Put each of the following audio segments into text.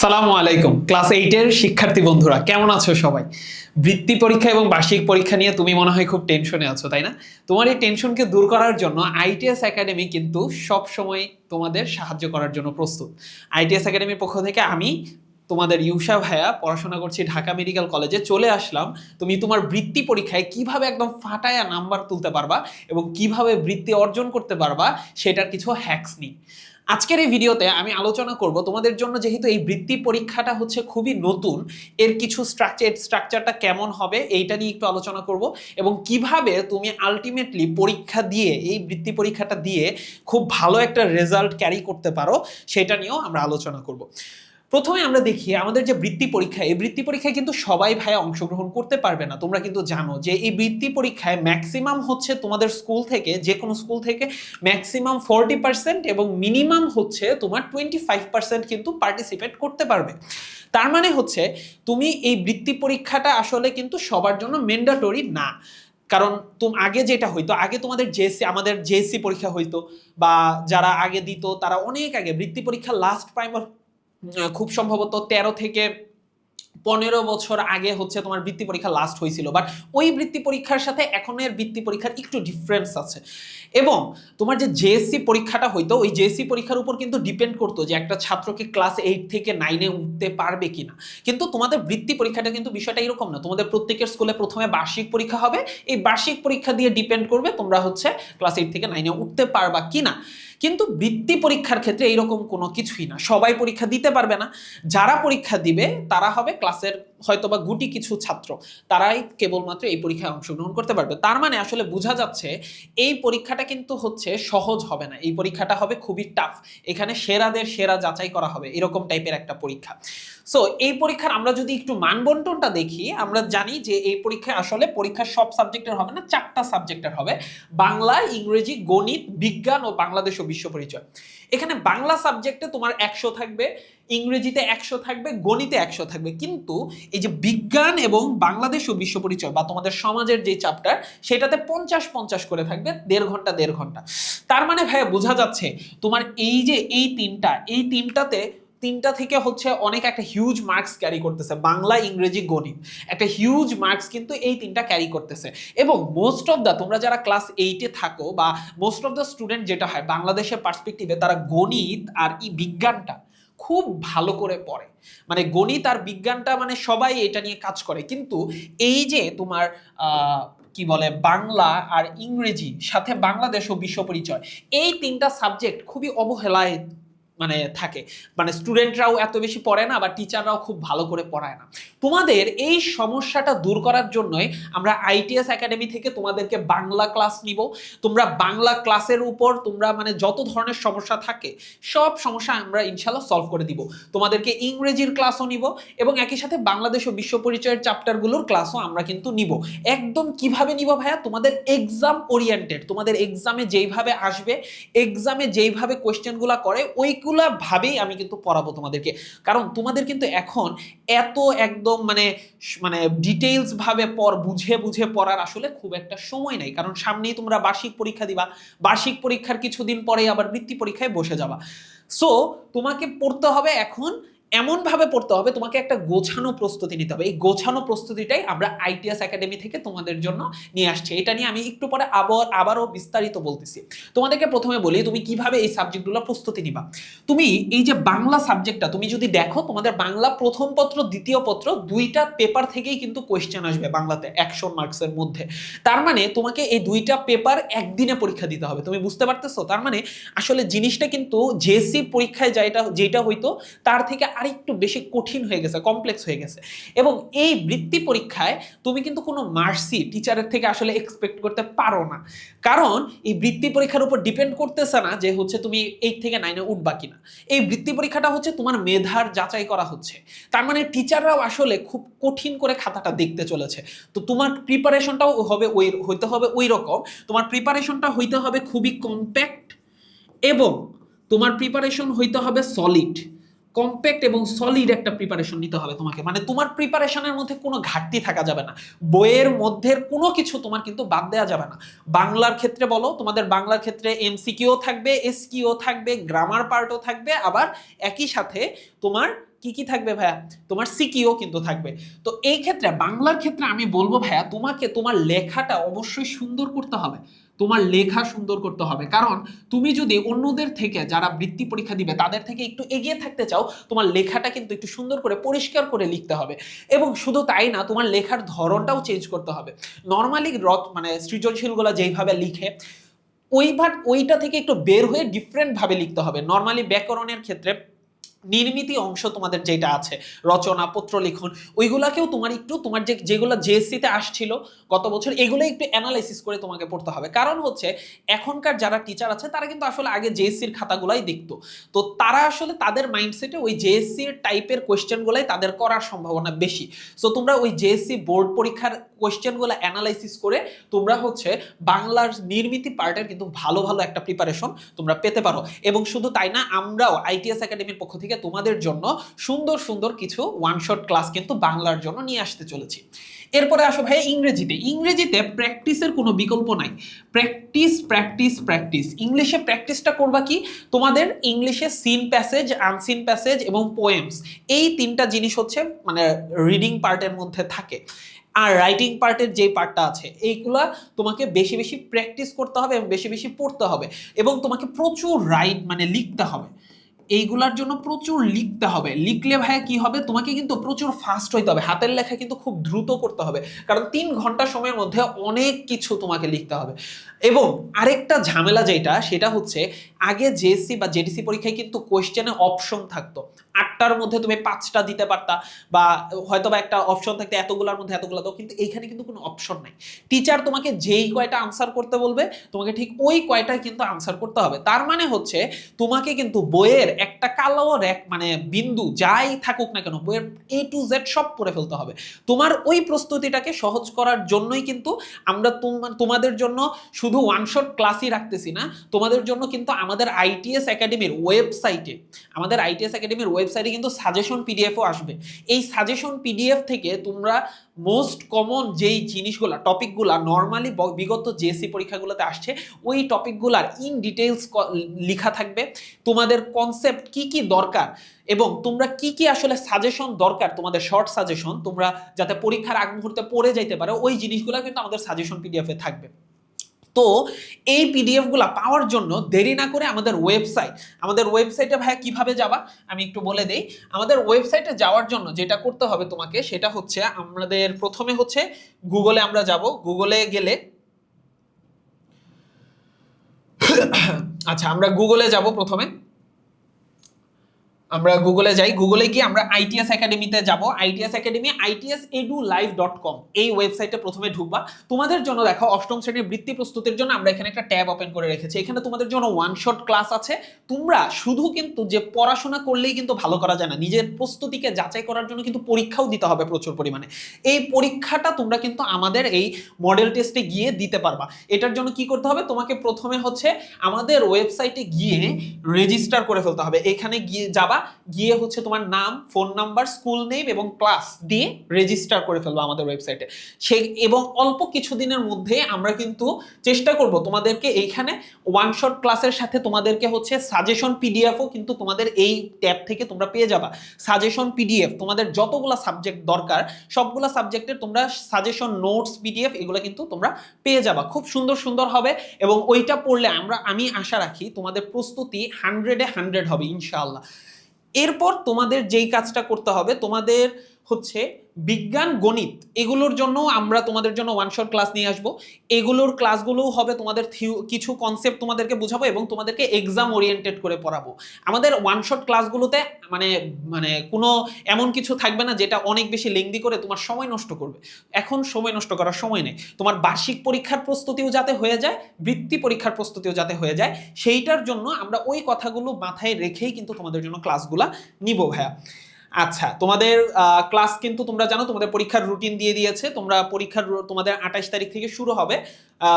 সালামু আলাইকুম। ক্লাস এইটের শিক্ষার্থী বন্ধুরা, কেমন আছো সবাই? বৃত্তি পরীক্ষা এবং বার্ষিক পরীক্ষা নিয়ে তুমি মনে হয় খুব টেনশনে আছো, তাই না? তোমার এই টেনশনকে দূর করার জন্য আইটিএস একাডেমি কিন্তু সব সময় তোমাদের সাহায্য করার জন্য প্রস্তুত। আইটিএস একাডেমির পক্ষ থেকে আমি তোমাদের ইউষা ভাইয়া পড়াশোনা করছি ঢাকা মেডিকেল কলেজে, চলে আসলাম। তুমি তোমার বৃত্তি পরীক্ষায় কীভাবে একদম ফাটায়া নাম্বার তুলতে পারবা এবং কীভাবে বৃত্তি অর্জন করতে পারবা, সেটার কিছু হ্যাক্স নিই আজকের এই ভিডিওতে আমি আলোচনা করব তোমাদের জন্য যেহেতু এই বৃত্তি পরীক্ষাটা হচ্ছে খুবই নতুন, এর কিছু স্ট্রাকচার স্ট্রাকচারটা কেমন হবে এইটা নিয়ে একটু আলোচনা করব এবং কীভাবে তুমি আলটিমেটলি পরীক্ষা দিয়ে, এই বৃত্তি পরীক্ষাটা দিয়ে খুব ভালো একটা রেজাল্ট ক্যারি করতে পারো, সেটা নিয়েও আমরা আলোচনা করব। প্রথমে আমরা দেখি আমাদের যে বৃত্তি পরীক্ষা, এই বৃত্তি পরীক্ষায় কিন্তু সবাই ভাই অংশগ্রহণ করতে পারবে না। তোমরা কিন্তু জানো যে এই বৃত্তি পরীক্ষায় ম্যাক্সিমাম হচ্ছে তোমাদের স্কুল থেকে যে কোনো স্কুল থেকে ম্যাক্সিমাম ফোরটি পার্সেন্ট এবং মিনিমাম হচ্ছে তোমার টোয়েন্টি ফাইভ পার্সেন্ট কিন্তু পার্টিসিপেট করতে পারবে। তার মানে হচ্ছে তুমি এই বৃত্তি পরীক্ষাটা আসলে কিন্তু সবার জন্য মেন্ডাটরি না। কারণ তুম, আগে যেটা হইতো, আগে তোমাদের জেএসসি আমাদের জেএসসি পরীক্ষা হইতো বা যারা আগে দিত, তারা অনেক আগে বৃত্তি পরীক্ষা লাস্ট প্রাইমার খুব সম্ভবত তেরো থেকে পনেরো বছর আগে হচ্ছে তোমার বৃত্তি পরীক্ষা লাস্ট হয়েছিল। বাট ওই বৃত্তি পরীক্ষার সাথে এখনের বৃত্তি পরীক্ষার একটু ডিফারেন্স আছে। এবং তোমার যে জেএসসি পরীক্ষাটা হইতো, ওই জেএসসি পরীক্ষার উপর কিন্তু ডিপেন্ড করতো যে একটা ছাত্রকে ক্লাস এইট থেকে নাইনে উঠতে পারবে কিনা। কিন্তু তোমাদের বৃত্তি পরীক্ষাটা কিন্তু বিষয়টা এরকম না। তোমাদের প্রত্যেকের স্কুলে প্রথমে বার্ষিক পরীক্ষা হবে। এই বার্ষিক পরীক্ষা দিয়ে ডিপেন্ড করবে তোমরা হচ্ছে ক্লাস এইট থেকে নাইনে উঠতে পারবা কিনা। কিন্তু বৃত্তি পরীক্ষার ক্ষেত্রে এইরকম কোনো কিছুই না। সবাই পরীক্ষা দিতে পারবে না। যারা পরীক্ষা দিবে, তারা হবে ক্লাসের হয়তোবা গুটি কিছু ছাত্র, তারাই কেবলমাত্র এই পরীক্ষায় অংশগ্রহণ করতে পারবে। তার মানে আসলে বোঝা যাচ্ছে এই পরীক্ষাটা কিন্তু হচ্ছে সহজ হবে না। এই পরীক্ষাটা হবে খুবই টাফ এখানে সেরাদের সেরা যাচাই করা হবে, এরকম টাইপের একটা পরীক্ষা। সো এই পরীক্ষার আমরা যদি একটু মানবন্টনটা দেখি, আমরা জানি যে এই পরীক্ষায় আসলে পরীক্ষা সব সাবজেক্টের হবে না, চারটা সাবজেক্টের হবে। বাংলা, ইংরেজি, গণিত, বিজ্ঞান ও বাংলাদেশ ও বিশ্ব পরিচয়। এখানে বাংলা সাবজেক্টে তোমার একশো থাকবে, ইংরেজিতে একশো থাকবে, গণিতে একশো থাকবে। কিন্তু এই যে বিজ্ঞান এবং বাংলাদেশ ও বিশ্ব পরিচয় বা তোমাদের সমাজের যে চাপটার সেটাতে পঞ্চাশ পঞ্চাশ করে থাকবে, দেড় ঘণ্টা দেড় ঘণ্টা। তার মানে ভাইয়া বোঝা যাচ্ছে তোমার এই যে এই তিনটা, এই তিনটাতে তিনটা থেকে হচ্ছে অনেক একটা হিউজ মার্কস ক্যারি করতেছে। বাংলা, ইংরেজি, গণিত। একটা হিউজ মার্কস কিন্তু এই তিনটা ক্যারি করতেছে। এবং মোস্ট অফ দ্য তোমরা যারা ক্লাস এইটে থাকো বা মোস্ট অফ দ্য স্টুডেন্ট যেটা হয়, বাংলাদেশের পার্সপেক্টিভে তারা গণিত আর ই বিজ্ঞানটা খুব ভালো করে পড়ে। মানে গণিত আর বিজ্ঞানটা মানে সবাই এটা নিয়ে কাজ করে। কিন্তু এই যে তোমার কি বলে, বাংলা আর ইংরেজি, সাথে বাংলাদেশ ও বিশ্ব পরিচয়, এই তিনটা সাবজেক্ট খুবই অবহেলায় মানে থাকে। মানে স্টুডেন্টরাও এত বেশি পড়ে না বা টিচাররাও খুব ভালো করে পড়ায় না। তোমাদের এই সমস্যাটা দূর করার জন্যই আমরা আইটিএস একাডেমি থেকে তোমাদেরকে বাংলা ক্লাস নিব। তোমরা বাংলা ক্লাসের উপর তোমরা মানে যত ধরনের সমস্যা থাকে, সব সমস্যা আমরা ইনশাল্লাহ সলভ করে দিব। তোমাদেরকে ইংরেজির ক্লাসও নিব এবং একই সাথে বাংলাদেশ ও বিশ্ব পরিচয়ের চ্যাপ্টারগুলোর ক্লাসও আমরা কিন্তু নিব। একদম কীভাবে নিব ভাইয়া? তোমাদের এক্সাম ওরিয়েন্টেড তোমাদের এক্সামে যেইভাবে আসবে এক্সামে যেইভাবে কোয়েশ্চেনগুলো করে ওইগুলা ভাবেই আমি কিন্তু পড়াবো তোমাদেরকে। কারণ তোমাদের কিন্তু এখন এত একদম মানে মানে ডিটেইলস ভাবে পর বুঝে বুঝে পড়ার আসলে খুব একটা সময় নাই। কারণ সামনেই তোমরা বার্ষিক পরীক্ষা দিবা, বার্ষিক পরীক্ষার কিছুদিন পরেই আবার বৃত্তি পরীক্ষায় বসে যাবা। সো তোমাকে পড়তে হবে এখন এমনভাবে পড়তে হবে, তোমাকে একটা গোছানো প্রস্তুতি নিতে হবে। এই গোছানো প্রস্তুতিটাই আমরা আইটিএস একাডেমি থেকে তোমাদের জন্য নিয়ে আসছি। এটা নিয়ে আমি একটু পরে আবার, আবারও বিস্তারিত বলতেছি। তোমাদেরকে প্রথমে বলি, তুমি কীভাবে এই সাবজেক্টগুলো প্রস্তুতি নিবা? তুমি এই যে বাংলা সাবজেক্টটা, তুমি যদি দেখো, তোমাদের বাংলা প্রথম পত্র, দ্বিতীয় পত্র, দুইটা পেপার থেকেই কিন্তু কোয়েশ্চেন আসবে বাংলাতে একশো মার্কসের মধ্যে। তার মানে তোমাকে এই দুইটা পেপার একদিনে পরীক্ষা দিতে হবে। তুমি বুঝতে পারতেছো? তার মানে আসলে জিনিসটা কিন্তু জেএসসি পরীক্ষায় যেটা যেটা হইতো, তার থেকে আরেকটু বেশি কঠিন হয়ে গেছে কমপ্লেক্স হয়ে গেছে। এবং এই বৃত্তি পরীক্ষায় তুমি কিন্তু কোনো মার্সি টিচারের থেকে আসলে এক্সপেক্ট করতে পারো না। কারণ এই বৃত্তি পরীক্ষার উপর ডিপেন্ড করতেছে না যে হচ্ছে তুমি এইট থেকে নাইনে উঠবা কিনা। এই বৃত্তি পরীক্ষাটা হচ্ছে তোমার মেধার যাচাই করা হচ্ছে। তার মানে টিচাররাও আসলে খুব কঠিন করে খাতাটা দেখতে চলেছে। তো তোমার প্রিপারেশনটাও হবে ওই, হইতে হবে ওই রকম তোমার প্রিপারেশনটা হইতে হবে খুবই কম্প্যাক্ট এবং তোমার প্রিপারেশন হইতে হবে সলিড কম্প্যাক্ট এবং সলিড একটা প্রিপারেশন নিতে হবে তোমাকে। মানে তোমার প্রিপারেশনের মধ্যে কোনো ঘাটতি থাকা যাবে না। বইয়ের মধ্যে কোনো কিছু তোমার কিন্তু বাদ দেওয়া যাবে না। বাংলার ক্ষেত্রে বলো, তোমাদের বাংলার ক্ষেত্রে এমসিকিউ থাকবে এসকিউ থাকবে গ্রামার পার্টও থাকবে, আবার একই সাথে তোমার কি কি থাকবে ভাইয়া? তোমার সিকিও কিন্তু থাকবে। তো এই ক্ষেত্রে, বাংলার ক্ষেত্রে আমি বলব ভাইয়া, তোমাকে তোমার লেখাটা অবশ্যই সুন্দর করতে হবে। তোমার লেখা সুন্দর করতে হবে। কারণ তুমি যদি অন্যদের থেকে যারা বৃত্তি পরীক্ষা দিবে, তাদের থেকে একটু এগিয়ে থাকতে চাও, তোমার লেখাটা কিন্তু একটু সুন্দর করে পরিষ্কার করে লিখতে হবে। এবং শুধু তাই না, তোমার লেখার ধরনটাও চেঞ্জ করতে হবে। নর্মালি রথ মানে সৃজনশীলগুলো যেইভাবে লিখে ওইভাবে ওইটা থেকে একটু বের হয়ে ডিফারেন্টভাবে লিখতে হবে। নর্মালি ব্যাকরণের ক্ষেত্রে নির্মিতি অংশ তোমাদের যেটা আছে, রচনা, পত্র, লিখন, ওইগুলাকেও তোমার একটু তোমার যে, যেগুলো জেএসসিতে আসছিল গত বছর, এগুলো একটু অ্যানালাইসিস করে তোমাকে পড়তে হবে। কারণ হচ্ছে, এখনকার যারা টিচার আছে, তারা কিন্তু আসলে আগে জেএসসির খাতাগুলাই দেখতো। তো তারা আসলে তাদের মাইন্ডসেটে ওই জেএসসির টাইপের কোয়েশ্চেনগুলাই তাদের করার সম্ভাবনা বেশি। সো তোমরা ওই জেএসসি বোর্ড পরীক্ষার কোয়েশ্চেনগুলো অ্যানালাইসিস করে তোমরা হচ্ছে বাংলার নির্মিতি পার্টের কিন্তু ভালো ভালো একটা প্রিপারেশন তোমরা পেতে পারো। এবং শুধু তাই না, আমরাও আইটিএস একাডেমির পক্ষ থেকে তোমাদের জন্য সুন্দর সুন্দর কিছু ওয়ান শট ক্লাস কিন্তু বাংলার জন্য নিয়ে আসতে চলেছি। এরপরে আসো ভাই ইংরেজিতে। ইংরেজিতে প্র্যাকটিসের কোনো বিকল্প নাই। প্র্যাকটিস প্র্যাকটিস প্র্যাকটিস ইংলিশে প্র্যাকটিসটা করবা কি? তোমাদের ইংলিশে সিন প্যাসেজ আনসিন প্যাসেজ এবং পোয়েমস এই তিনটা জিনিস হচ্ছে মানে রিডিং পার্টের মধ্যে থাকে। আর রাইটিং পার্টের যে পার্টটা আছে, এইগুলা তোমাকে বেশি বেশি প্র্যাকটিস করতে হবে এবং বেশি বেশি পড়তে হবে এবং তোমাকে প্রচুর রাইট মানে লিখতে হবে। এইগুলার জন্য প্রচুর লিখতে হবে। লিখলে ভাইয়া কি হবে? তোমাকে কিন্তু প্রচুর ফাস্ট হইতে হবে। হাতের লেখা কিন্তু খুব দ্রুত করতে হবে। কারণ তিন ঘণ্টা সময়ের মধ্যে অনেক কিছু তোমাকে লিখতে হবে। এবং আরেকটা ঝামেলা যেটা, সেটা হচ্ছে আগে জেএসসি বা জেডিসি পরীক্ষায় কিন্তু কোয়েশ্চেনে অপশন থাকতো। আটটার মধ্যে তুমি পাঁচটা দিতে পারতা বা হয়তো বা একটা অপশন থাকতে এতগুলোর মধ্যে এতগুলো দাও কিন্তু এইখানে কিন্তু কোনো অপশন নাই। টিচার তোমাকে যেই কয়টা আনসার করতে বলবে, তোমাকে ঠিক ওই কয়টাই কিন্তু আনসার করতে হবে। তার মানে হচ্ছে তোমাকে কিন্তু বইয়ের একটা কালো র্যাক মানে বিন্দু যাই থাকুক না কেন, বইয়ের এ টু জেড সব পড়ে ফেলতে হবে। তোমার ওই প্রস্তুতিটাকে সহজ করার জন্যই কিন্তু আমরা তোমাদের জন্য শুধু ওয়ান শট ক্লাসই রাখতেছি না, তোমাদের জন্য কিন্তু আমাদের আইটিএস একাডেমির ওয়েবসাইটে আমাদের আইটিএস একাডেমির ওয়েবসাইটে কিন্তু সাজেশন পিডিএফও আসবে। এই সাজেশন পিডিএফ থেকে তোমরা মোস্ট কমন যেই জিনিসগুলা টপিকগুলা নর্মালি বিগত জেএসসি পরীক্ষাগুলোতে আসছে, ওই টপিকগুলার ইন ডিটেলস লেখা থাকবে। তোমাদের কনসেপ্ট কি কি দরকার এবং তোমরা কি কি আসলে সাজেশন দরকার, তোমাদের শর্ট সাজেশন তোমরা যাতে পরীক্ষার আগ মুহূর্তে পড়ে যাইতে পারো, ওই জিনিসগুলো কিন্তু আমাদের সাজেশন পিডিএফে থাকবে। তো এই পিডিএফগুলো পাওয়ার জন্য দেরি না করে আমাদের ওয়েবসাইট আমাদের ওয়েবসাইটে ভাইয়া কীভাবে যাবা? আমি একটু বলে দেই। আমাদের ওয়েবসাইটে যাওয়ার জন্য যেটা করতে হবে তোমাকে সেটা হচ্ছে আমাদের প্রথমে হচ্ছে গুগলে আমরা যাব। গুগলে গেলে আচ্ছা আমরা গুগলে যাব প্রথমে। আমরা গুগলে যাই। গুগলে গিয়ে আমরা আইটিএস একাডেমিতে যাব। ITS Academy ITS edu live dot com এই ওয়েবসাইটে প্রথমে ঢুকবা। তোমাদের জন্য দেখো, অষ্টম শ্রেণির বৃত্তি প্রস্তুতির জন্য আমরা এখানে একটা ট্যাব ওপেন করে রেখেছি। এখানে তোমাদের জন্য ওয়ান শট ক্লাস আছে। তোমরা শুধু কিন্তু যে পড়াশোনা করলেই কিন্তু ভালো করা যায় না। নিজের প্রস্তুতিকে যাচাই করার জন্য কিন্তু পরীক্ষাও দিতে হবে প্রচুর পরিমাণে। এই পরীক্ষাটা তোমরা কিন্তু আমাদের এই মডেল টেস্টে গিয়ে দিতে পারবা। এটার জন্য কি করতে হবে? তোমাকে প্রথমে হচ্ছে আমাদের ওয়েবসাইটে গিয়ে রেজিস্টার করে ফেলতে হবে। এখানে গিয়ে যাবা গিয়ে হচ্ছে তোমার নাম ফোন নাম্বার স্কুল নেম এবং ক্লাস দিয়ে রেজিস্টার করে ফেলব আমাদের ওয়েবসাইটে সে এবং অল্প কিছুদিনের মধ্যে আমরা কিন্তু চেষ্টা করব তোমাদেরকে এইখানে ওয়ান শট ক্লাসের সাথে তোমাদেরকে হচ্ছে সাজেশন পিডিএফও কিন্তু তোমাদের এই ট্যাব থেকে তোমরা পেয়ে যাবা। সাজেশন পিডিএফ তোমাদের যতগুলো সাবজেক্ট দরকার, সবগুলো সাবজেক্টের তোমরা সাজেশন নোটস পিডিএফ এগুলো কিন্তু তোমরা পেয়ে যাবা। খুব সুন্দর সুন্দর হবে এবং ওইটা পড়লে আমরা, আমি আশা রাখি তোমাদের প্রস্তুতি হান্ড্রেডে হান্ড্রেড হবে, ইনশাআল্লাহ। এরপর তোমাদের যেই কাজটা করতে হবে তোমাদের হচ্ছে বিজ্ঞান, গণিত, এগুলোর জন্য আমরা তোমাদের জন্য ওয়ান শট ক্লাস নিয়ে আসব। এগুলোর ক্লাসগুলোও হবে তোমাদের কিছু কনসেপ্ট তোমাদেরকে বোঝাবো এবং তোমাদেরকে এক্সাম ওরিয়েন্টেড করে পড়াবো। আমাদের ওয়ান শট ক্লাসগুলোতে মানে মানে কোনো এমন কিছু থাকবে না যেটা অনেক বেশি লেংদি করে তোমার সময় নষ্ট করবে। এখন সময় নষ্ট করার সময় নেই। তোমার বার্ষিক পরীক্ষার প্রস্তুতিও যাতে হয়ে যায়, বৃত্তি পরীক্ষার প্রস্তুতিও যাতে হয়ে যায়, সেইটার জন্য আমরা ওই কথাগুলো মাথায় রেখেই কিন্তু তোমাদের জন্য ক্লাসগুলা নিব ভাইয়া। আচ্ছা তোমাদের ক্লাস কিন্তু তোমরা জানো, তোমাদের পরীক্ষার রুটিন দিয়ে দিয়েছে। তোমরা পরীক্ষার তোমাদের আঠাশ তারিখ থেকে শুরু হবে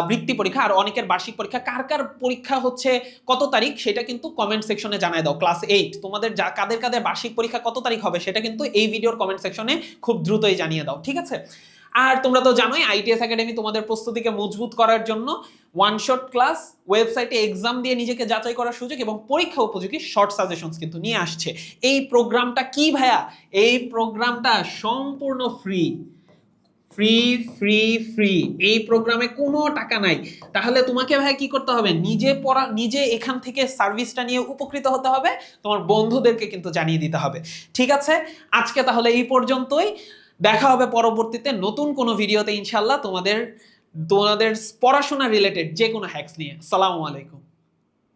বৃত্তি পরীক্ষা। আর অনেকের বার্ষিক পরীক্ষা, কার কার পরীক্ষা হচ্ছে কত তারিখ, সেটা কিন্তু কমেন্ট সেকশনে জানায় দাও ক্লাস এইট তোমাদের যা, কাদের কাদের বার্ষিক পরীক্ষা কত তারিখ হবে, সেটা কিন্তু এই ভিডিওর কমেন্ট সেকশনে খুব দ্রুতই জানিয়ে দাও, ঠিক আছে? আর তোমরা তো জানোই আইটিএস একাডেমি তোমাদের প্রস্তুতিকে মজবুত করার জন্য ওয়ান শট ক্লাস ওয়েবসাইটে এক্সাম দিয়ে নিজেকে যাচাই করার সুযোগ এবং পরীক্ষা উপযোগী শর্ট সাজেশনস কিন্তু নিয়ে আসছে। এই প্রোগ্রামটা কি ভাইয়া? এই প্রোগ্রামটা সম্পূর্ণ ফ্রি ফ্রি ফ্রি ফ্রি এই প্রোগ্রামে কোনো টাকা নাই। তাহলে তোমাকে ভাই কি করতে হবে? নিজে পড়া, নিজে এখান থেকে সার্ভিসটা নিয়ে উপকৃত হতে হবে। তোমার বন্ধুদেরকে কিন্তু জানিয়ে দিতে হবে। ঠিক আছে? আজকে তাহলে এই পর্যন্তই। দেখা হবে পরবর্তীতে নতুন কোনো ভিডিওতে ইনশাল্লাহ তোমাদের তোমাদের পড়াশোনা রিলেটেড যে কোনো হ্যাক্স নিয়ে। সালামু আলাইকুম।